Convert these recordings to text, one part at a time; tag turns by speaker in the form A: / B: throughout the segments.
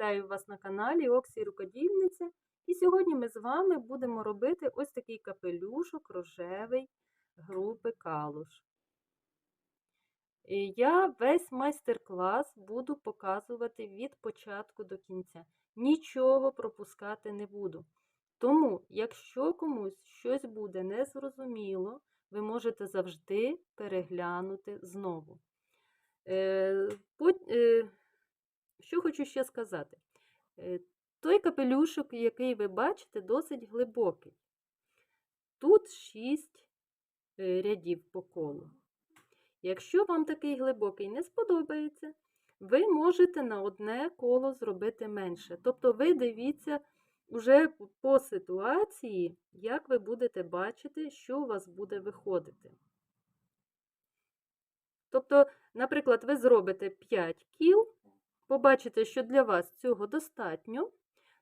A: Вітаю вас на каналі Оксі Рукодільниця. І сьогодні ми з вами будемо робити ось такий капелюшок рожевий групи Калуш. І Я весь майстер-клас буду показувати від початку до кінця. Нічого пропускати не буду. Тому, якщо комусь щось буде незрозуміло, ви можете завжди переглянути знову. Е, е, Що хочу ще сказати? Е, Той капелюшок, який ви бачите, досить глибокий. Тут 6 рядів по колу. Якщо вам такий глибокий не сподобається, ви можете на одне коло зробити менше. Тобто ви дивіться вже по ситуації, як ви будете бачити, що у вас буде виходити. Тобто, наприклад, ви зробите 5 кіл, побачите, що для вас цього достатньо,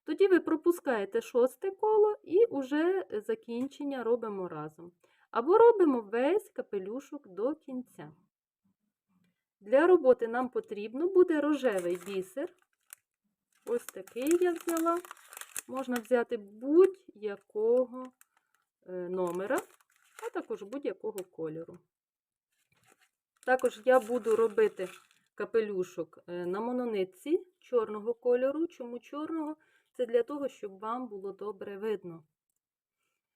A: тоді ви пропускаєте шосте коло і вже закінчення робимо разом. Або робимо весь капелюшок до кінця. Для роботи нам потрібно буде рожевий бісер. Ось такий я взяла. Можна взяти будь-якого номера, а також будь-якого кольору. Також я буду робити капелюшок на мононитці чорного кольору. Чому чорного? Це для того, щоб вам було добре видно.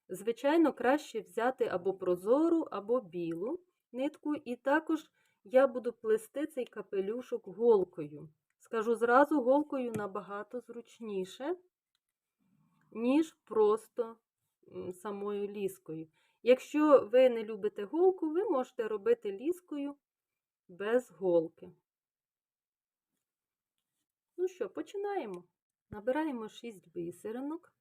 A: Звичайно, краще взяти або прозору, або білу нитку, і також я буду плести цей капелюшок голкою. Скажу зразу, голкою набагато зручніше, ніж просто самою ліскою. Якщо ви не любите голку, ви можете робити ліскою без голки. Ну що, починаємо. Набираємо 6 бисеринок,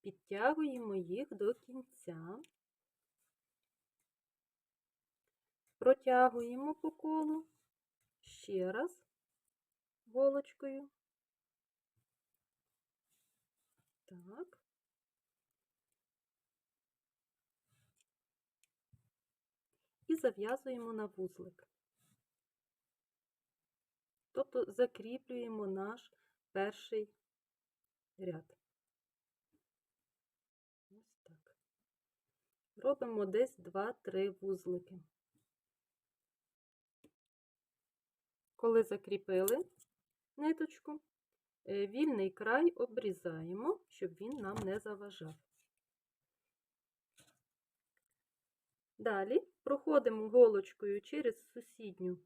A: підтягуємо їх до кінця, протягуємо по колу ще раз голочкою. Так. І зав'язуємо на вузлик. Тобто закріплюємо наш перший ряд. Ось так. Робимо десь 2-3 вузлики. Коли закріпили ниточку, вільний край обрізаємо, щоб він нам не заважав. Далі проходимо голочкою через сусідню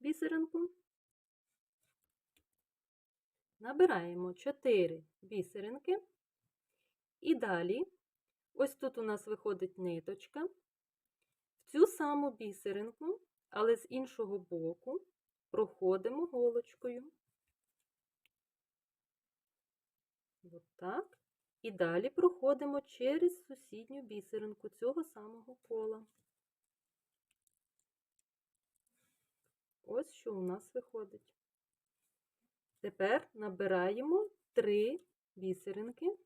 A: бісеринку. Набираємо 4 бісеринки. І далі, ось тут у нас виходить ниточка. В цю саму бісеринку, але з іншого боку, проходимо голочкою. От так. І далі проходимо через сусідню бісеринку цього самого кола. Ось що у нас виходить. Тепер набираємо три бісеринки.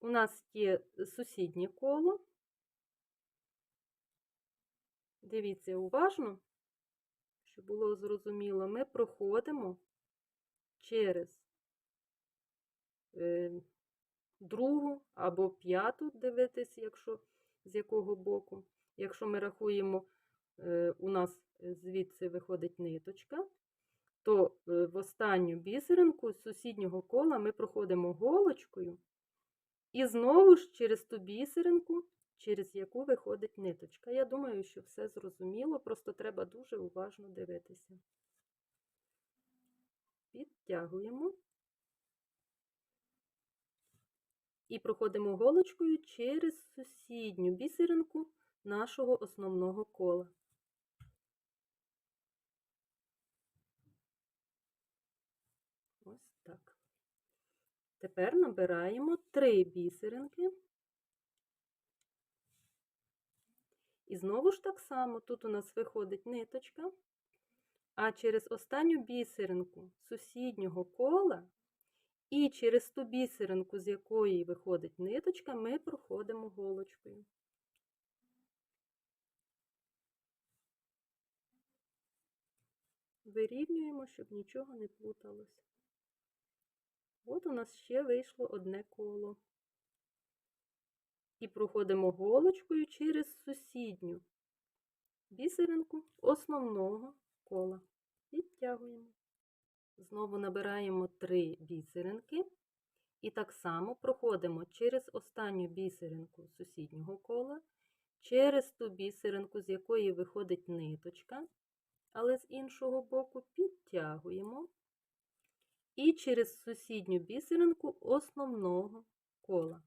A: У нас є сусіднє коло. Дивіться уважно, щоб було зрозуміло, ми проходимо через е, другу або п'яту, дивитись, якщо з якого боку. Якщо ми рахуємо, у нас звідси виходить ниточка, то е, в останню бісеринку з сусіднього кола ми проходимо голочкою і знову ж через ту бісеринку, через яку виходить ниточка. Я думаю, що все зрозуміло, просто треба дуже уважно дивитися. Підтягуємо і проходимо голочкою через сусідню бісеринку нашого основного кола. Ось так. Тепер набираємо три бісеринки. І знову ж так само, тут у нас виходить ниточка, а через останню бісеринку сусіднього кола і через ту бісеринку, з якої виходить ниточка, ми проходимо голочкою. вирівнюємо, щоб нічого не плуталось. От у нас ще вийшло одне коло. І проходимо голочкою через сусідню бісеринку основного кола. Підтягуємо. Знову набираємо три бісеринки. І так само проходимо через останню бісеринку сусіднього кола, через ту бісеринку, з якої виходить ниточка, але з іншого боку підтягуємо. І через сусідню бісеринку основного кола.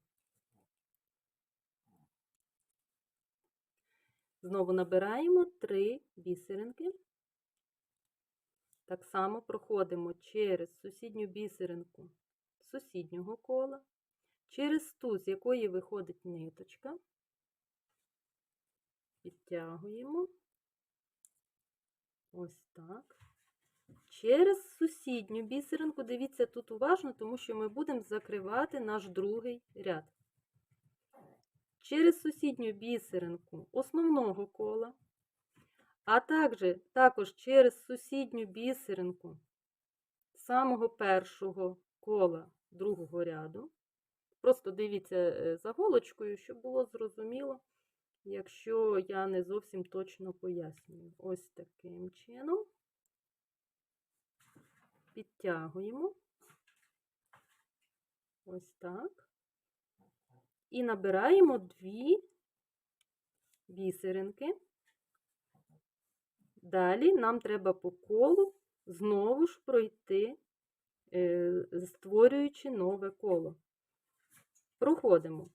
A: Знову набираємо три бісеринки. Так само проходимо через сусідню бісеринку сусіднього кола, через ту, з якої виходить ниточка, підтягуємо ось так. Через сусідню бісеринку, дивіться тут уважно, тому що ми будемо закривати наш другий ряд. Через сусідню бісеринку основного кола, а також, також через сусідню бісеринку самого першого кола другого ряду. Просто дивіться е, за голочкою, щоб було зрозуміло, якщо я не зовсім точно пояснюю. Ось таким чином підтягуємо. Ось так. І набираємо дві бісеринки. Далі нам треба по колу знову ж пройти Е, створюючи нове коло. Проходимо.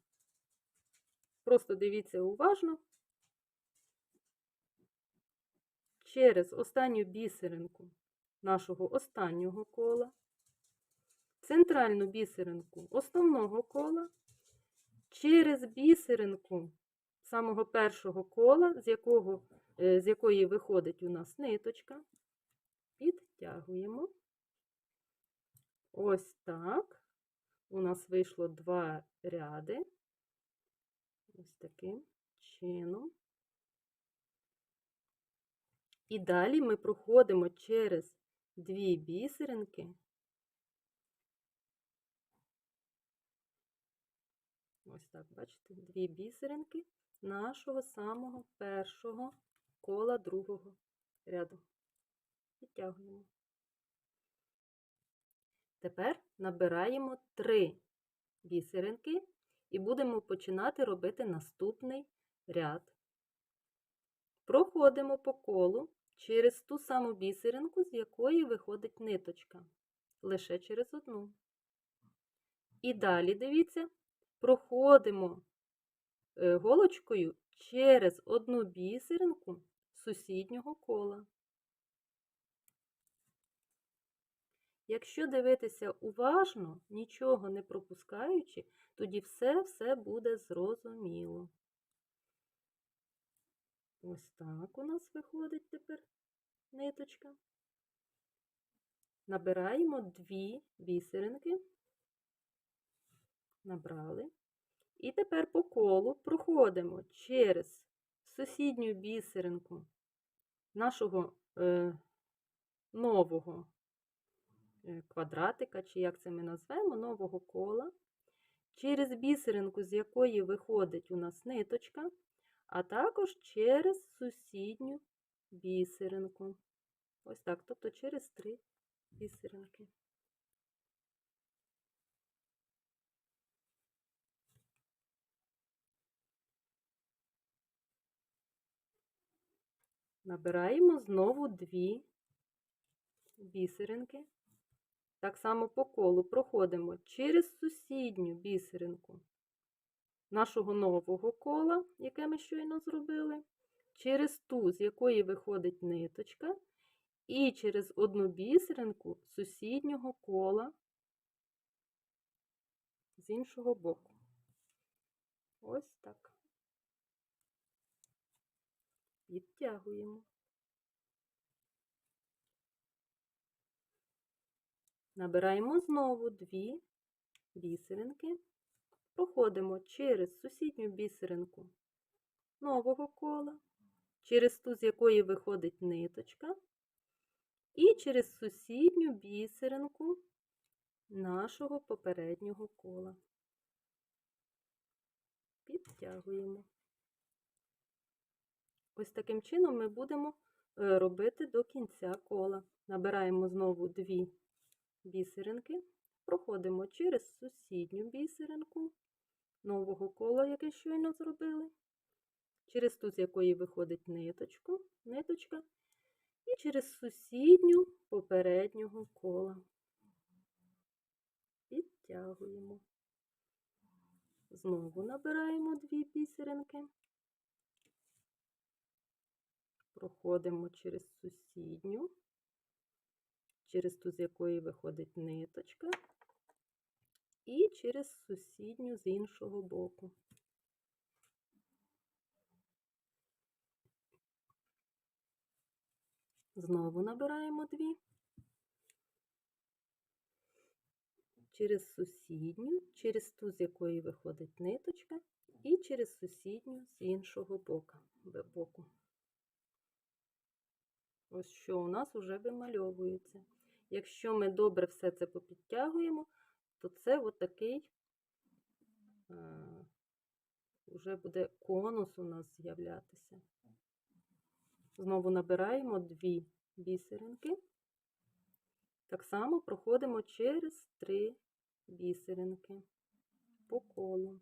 A: Просто дивіться уважно. Через останню бісеринку нашого останнього кола, центральну бісеринку основного кола, через бісеринку самого першого кола, з, якого, е, з якої виходить у нас ниточка, підтягуємо. Ось так. У нас вийшло два ряди. Ось таким чином. І далі ми проходимо через дві бісеринки. Ось так, бачите, дві бісеринки нашого самого першого кола другого ряду. Підтягуємо. Тепер набираємо три бісеринки і будемо починати робити наступний ряд. Проходимо по колу через ту саму бісеринку, з якої виходить ниточка, лише через одну. І далі, дивіться, проходимо е, голочкою через одну бісеринку сусіднього кола. Якщо дивитися уважно, нічого не пропускаючи, тоді все-все буде зрозуміло. Ось так у нас виходить тепер ниточка. Набираємо дві бісеринки, набрали. І тепер по колу проходимо через сусідню бісеринку нашого е, нового Е, квадратика, чи як це ми назвемо, нового кола, через бісеринку, з якої виходить у нас ниточка, а також через сусідню бісеринку. Ось так, тобто через три бісеринки. Набираємо знову дві бісеринки. Так само по колу проходимо через сусідню бісеринку нашого нового кола, яке ми щойно зробили, через ту, з якої виходить ниточка, і через одну бісеринку сусіднього кола з іншого боку. Ось так. Підтягуємо. Набираємо знову дві бісеринки, проходимо через сусідню бісеринку нового кола, через ту, з якої виходить ниточка, і через сусідню бісеринку нашого попереднього кола. Підтягуємо. Ось таким чином ми будемо е, робити до кінця кола. Набираємо знову дві бісеринки, проходимо через сусідню бісеринку нового кола, яке щойно зробили, через ту, з якої виходить ниточку, ниточка, і через сусідню попереднього кола. Підтягуємо. Знову набираємо дві бісеринки. Проходимо через сусідню, через ту, з якої виходить ниточка, і через сусідню з іншого боку. Знову набираємо дві. Через сусідню, через ту, з якої виходить ниточка, і через сусідню з іншого боку. Ось що у нас вже вимальовується. Якщо ми добре все це попідтягуємо, то це отакий е, вже буде конус у нас з'являтися. Знову набираємо дві бісеринки. Так само проходимо через три бісеринки по колу.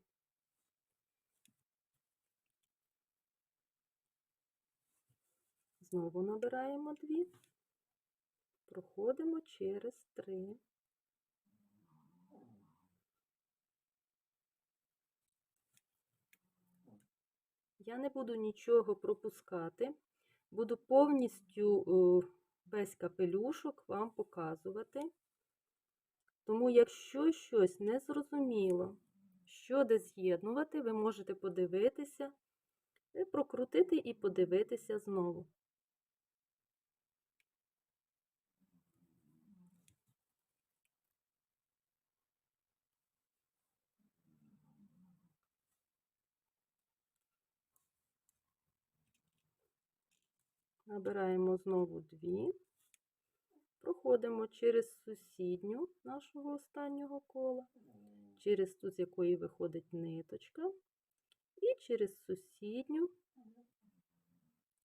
A: Знову набираємо дві, проходимо через три. Я не буду нічого пропускати, буду повністю без весь капелюшок вам показувати. Тому, якщо щось не зрозуміло, що де з'єднувати, ви можете подивитися, е, прокрутити і подивитися знову. Набираємо знову дві, проходимо через сусідню нашого останнього кола, через ту, з якої виходить ниточка, і через сусідню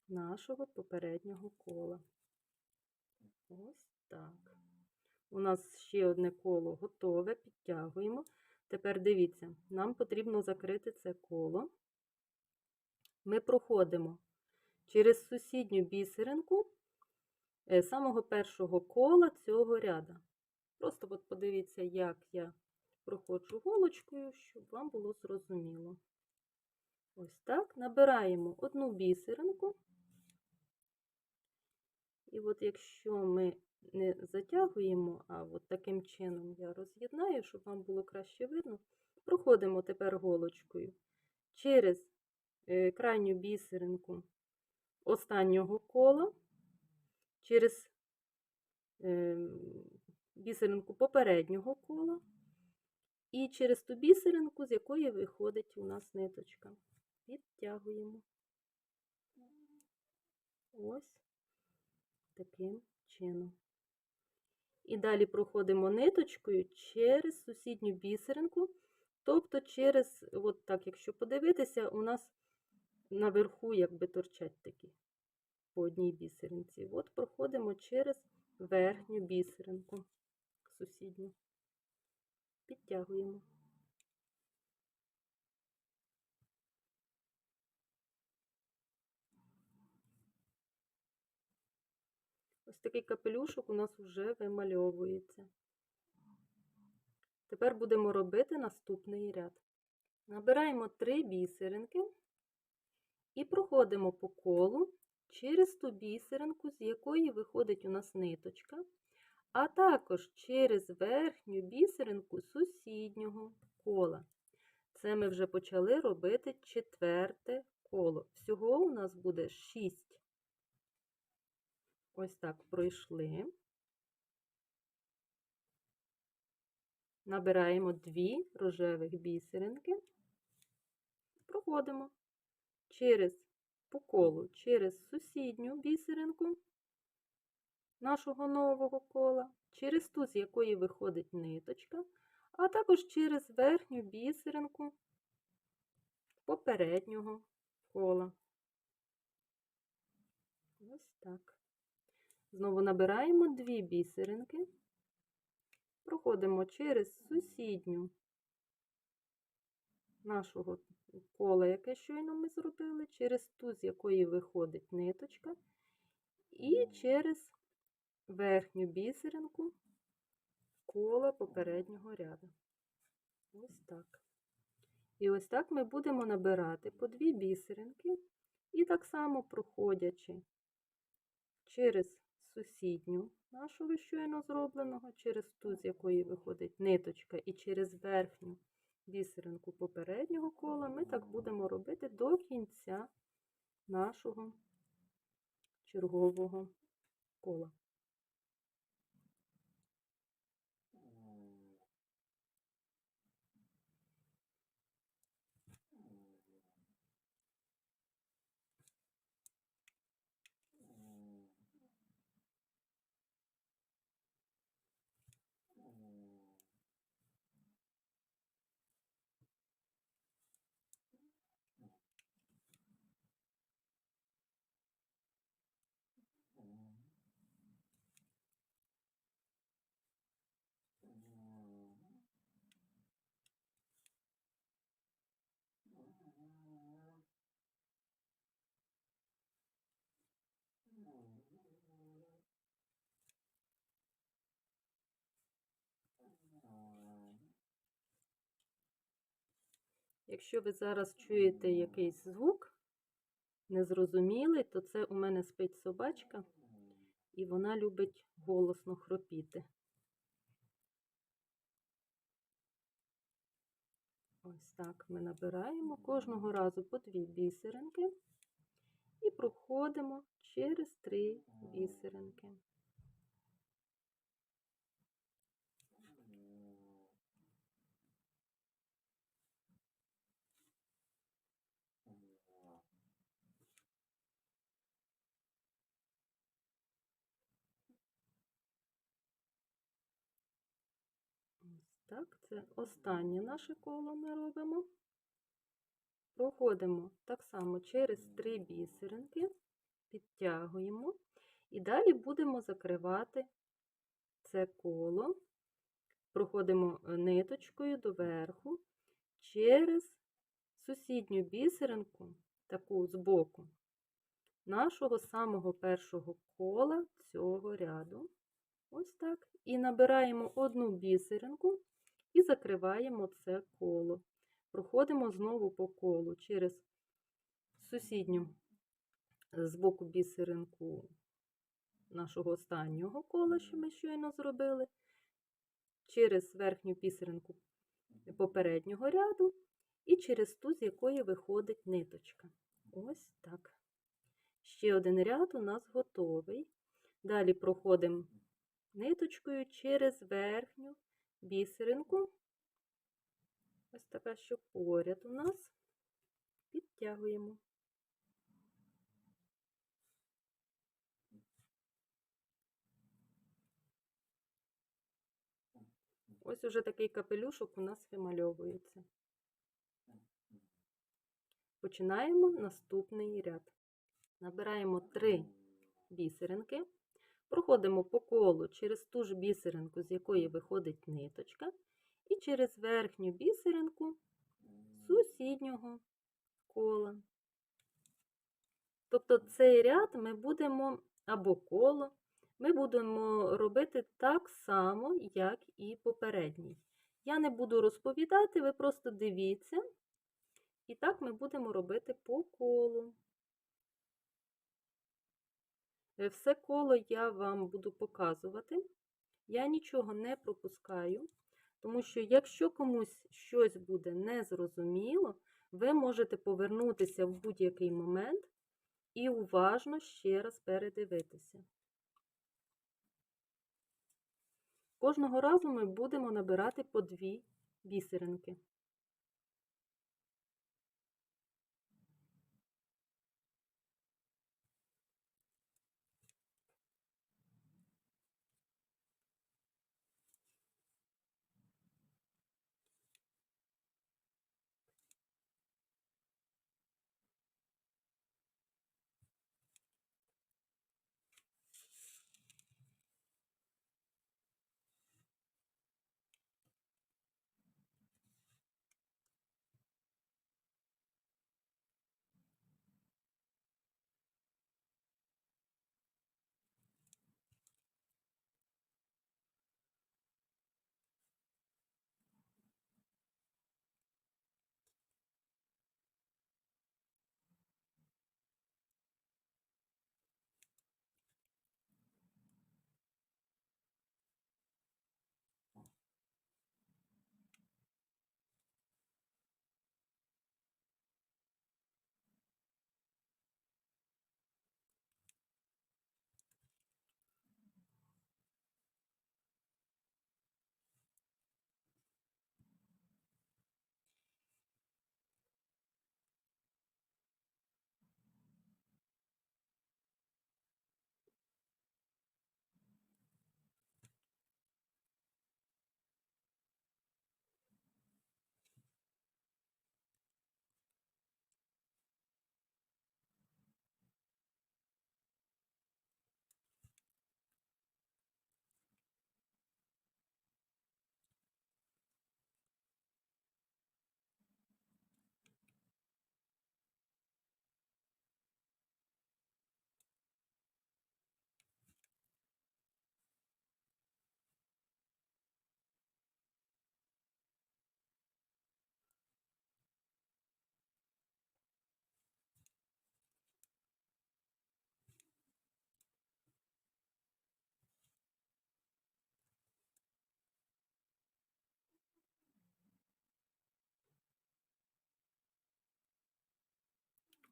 A: нашого попереднього кола. Ось так. У нас ще одне коло готове, підтягуємо. Тепер дивіться, нам потрібно закрити це коло. Ми проходимо через сусідню бісеринку е, самого першого кола цього ряда. Просто от подивіться, як я проходжу голочкою, щоб вам було зрозуміло. Ось так. Набираємо одну бісеринку. І от якщо ми не затягуємо, а от таким чином я роз'єднаю, щоб вам було краще видно, проходимо тепер голочкою через е, крайню бісеринку останнього кола через ем, бісеринку попереднього кола і через ту бісеринку, з якої виходить у нас ниточка. Підтягуємо. Ось таким чином. І далі проходимо ниточкою через сусідню бісеринку, тобто через, от так, якщо подивитися, у нас наверху якби торчать такі по одній бісеринці. От проходимо через верхню бісеринку сусідню. Підтягуємо. Ось такий капелюшок у нас вже вимальовується. Тепер будемо робити наступний ряд. Набираємо три бісеринки і проходимо по колу через ту бісеринку, з якої виходить у нас ниточка, а також через верхню бісеринку сусіднього кола. Це ми вже почали робити четверте коло. Всього у нас буде 6. Ось так пройшли. Набираємо дві рожевих бісеринки, проходимо через по колу через сусідню бісеринку, нашого нового кола, через ту, з якої виходить ниточка, а також через верхню бісеринку попереднього кола. Ось так. Знову набираємо дві бісеринки, проходимо через сусідню нашого кола, яке щойно ми зробили, через ту, з якої виходить ниточка, і через верхню бісеринку кола попереднього ряду. Ось так. І ось так ми будемо набирати по дві бісеринки, і так само проходячи через сусідню нашого щойно зробленого, через ту, з якої виходить ниточка, і через верхню бісеринку попереднього кола, ми так будемо робити до кінця нашого чергового кола. Якщо ви зараз чуєте якийсь звук незрозумілий, то це у мене спить собачка, і вона любить голосно хропіти. Ось так ми набираємо кожного разу по дві бісеринки і проходимо через три бісеринки. Ось так, це останнє наше коло ми робимо. Проходимо так само через три бісеринки, підтягуємо і далі будемо закривати це коло, проходимо е, ниточкою доверху через сусідню бісеринку, таку збоку, нашого самого першого кола цього ряду. Ось так. І набираємо одну бісеринку і закриваємо це коло. Проходимо знову по колу через сусідню з боку бісеринку нашого останнього кола, що ми щойно зробили, через верхню бісеринку попереднього ряду і через ту, з якої виходить ниточка. Ось так. Ще один ряд у нас готовий. Далі проходимо ниточкою через верхню бісеринку. Ось така, що поряд у нас, підтягуємо. Ось уже такий капелюшок у нас вимальовується. Починаємо наступний ряд. Набираємо три бісеринки, проходимо по колу через ту ж бісеринку, з якої виходить ниточка, і через верхню бісеринку сусіднього кола. Тобто цей ряд ми будемо або коло, ми будемо робити так само, як і попередній. Я не буду розповідати, ви просто дивіться, і так ми будемо робити по колу. Е, Все коло я вам буду показувати. Я нічого не пропускаю, тому що якщо комусь щось буде незрозуміло, ви можете повернутися в будь-який момент і уважно ще раз передивитися. Кожного разу ми будемо набирати по дві бісеринки.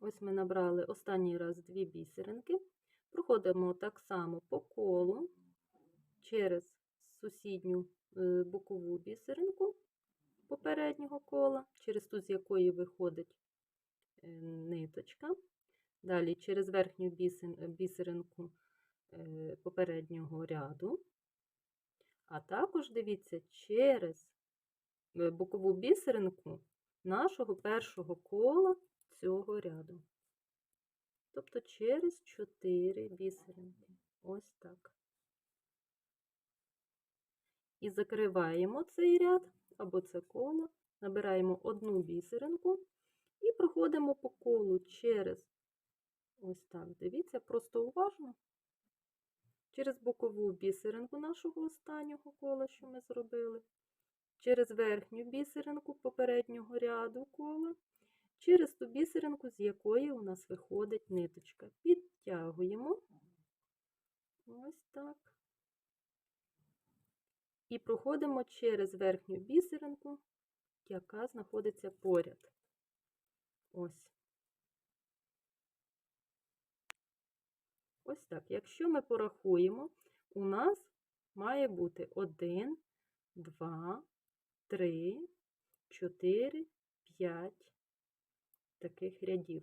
A: Ось ми набрали останній раз дві бісеринки. Проходимо так само по колу через сусідню е, бокову бісеринку попереднього кола, через ту, з якої виходить е, ниточка. Далі через верхню бісеринку е, попереднього ряду. А також дивіться через бокову бісеринку нашого першого кола цього ряду. Тобто через 4 бісеринки. Ось так. І закриваємо цей ряд або це коло, набираємо одну бісеринку і проходимо по колу через ось так. Дивіться, просто уважно. Через бокову бісеринку нашого останнього кола, що ми зробили, через верхню бісеринку попереднього ряду кола, через ту бісеринку, з якої у нас виходить ниточка. Підтягуємо ось так. І проходимо через верхню бісеринку, яка знаходиться поряд. Ось. Ось так. Якщо ми порахуємо, у нас має бути 1, 2, 3, 4, 5 таких рядів.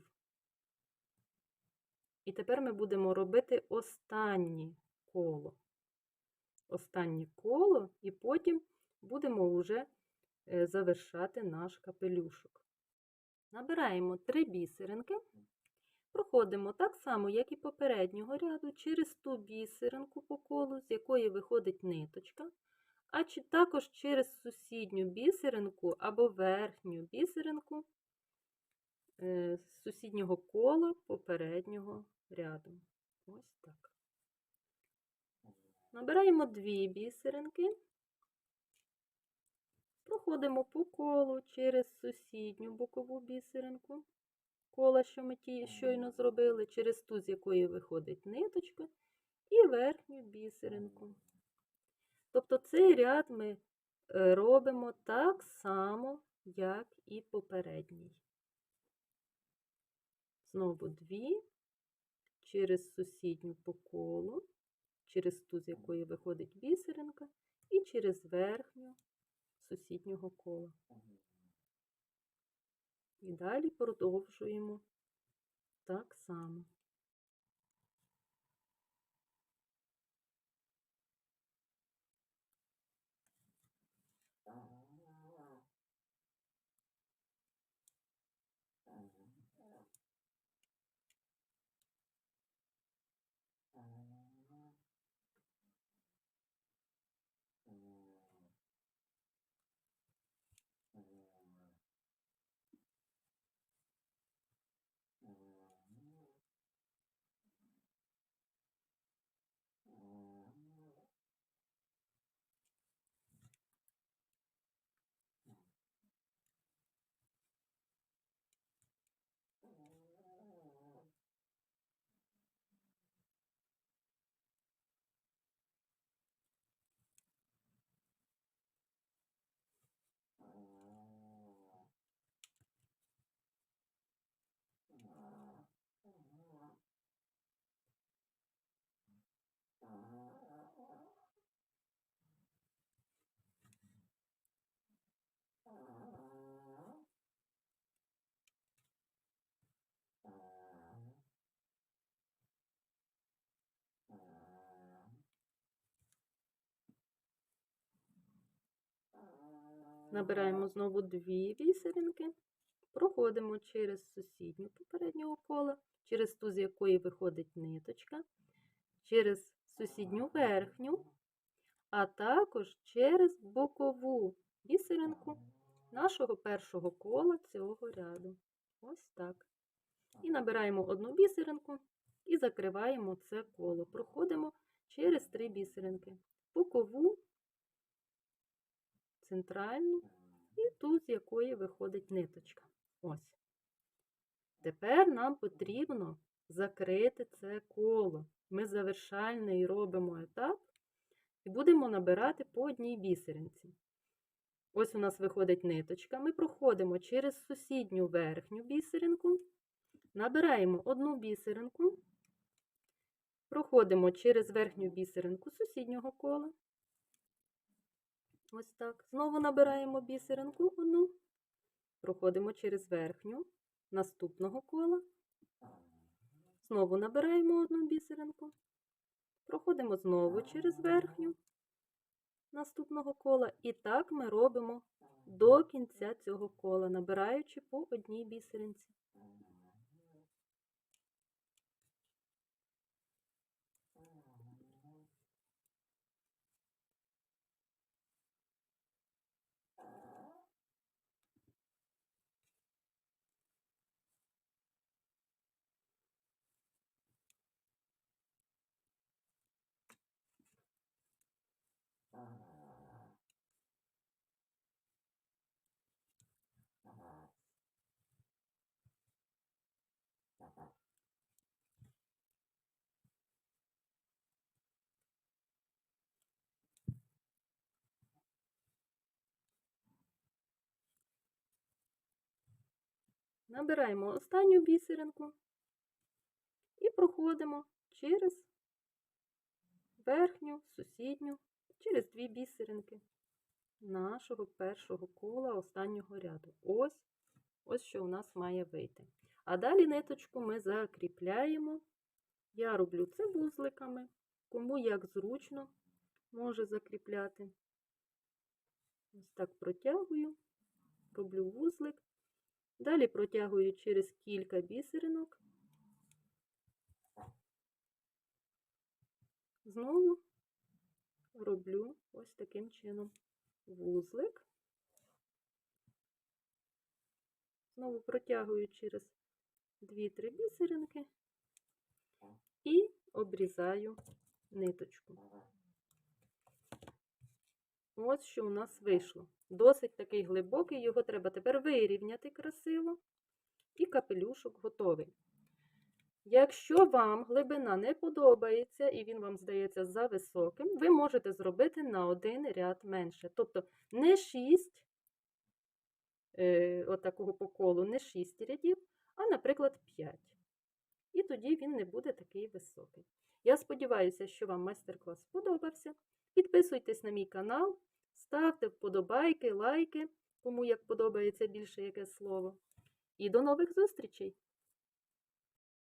A: І тепер ми будемо робити останнє коло. Останнє коло, і потім будемо вже е, завершати наш капелюшок. Набираємо 3 бісеринки. Проходимо так само, як і попереднього ряду, через ту бісеринку по колу, з якої виходить ниточка, а також через сусідню бісеринку або верхню бісеринку з сусіднього кола попереднього ряду. Ось так. Набираємо дві бісеринки, проходимо по колу через сусідню бокову бісеринку кола, що ми ті щойно зробили, через ту, з якої виходить ниточка, і верхню бісеринку. Тобто цей ряд ми е, робимо так само, як і попередній. Знову дві, через сусідню по колу, через ту, з якої виходить бісеринка, і через верхню сусіднього кола. І далі продовжуємо так само. Набираємо знову дві бісеринки, проходимо через сусідню попереднього кола, через ту, з якої виходить ниточка, через сусідню верхню, а також через бокову бісеринку нашого першого кола цього ряду. Ось так. І набираємо одну бісеринку і закриваємо це коло. Проходимо через три бісеринки. Бокову, центральну і ту, з якої виходить ниточка. Ось. Тепер нам потрібно закрити це коло. Ми завершальний робимо етап і будемо набирати по одній бісеринці. Ось у нас виходить ниточка. Ми проходимо через сусідню верхню бісеринку, Набираємо одну бісеринку, проходимо через верхню бісеринку сусіднього кола. Ось так. Знову набираємо бісеринку одну, проходимо через верхню наступного кола. Знову набираємо одну бісеринку, проходимо знову через верхню наступного кола. І так ми робимо до кінця цього кола, набираючи по одній бісеринці. Набираємо останню бісеринку і проходимо через верхню, сусідню, через дві бісеринки нашого першого кола останнього ряду. Ось, ось що у нас має вийти. А далі ниточку ми закріпляємо. Я роблю це вузликами, кому як зручно може закріпляти. Ось так протягую, роблю вузлик. Далі протягую через кілька бісеринок. Знову роблю ось таким чином вузлик. Знову протягую через 2-3 бісеринки і обрізаю ниточку. Ось що у нас вийшло. Досить такий глибокий, його треба тепер вирівняти красиво. І капелюшок готовий. Якщо вам глибина не подобається і він вам здається за високим, ви можете зробити на один ряд менше. Тобто не 6 е, отакого по колу, не 6 рядів, а, наприклад, 5. І тоді він не буде такий високий. Я сподіваюся, що вам майстер-клас сподобався. Підписуйтесь на мій канал, ставте вподобайки, лайки, кому як подобається більше яке слово. І до нових зустрічей!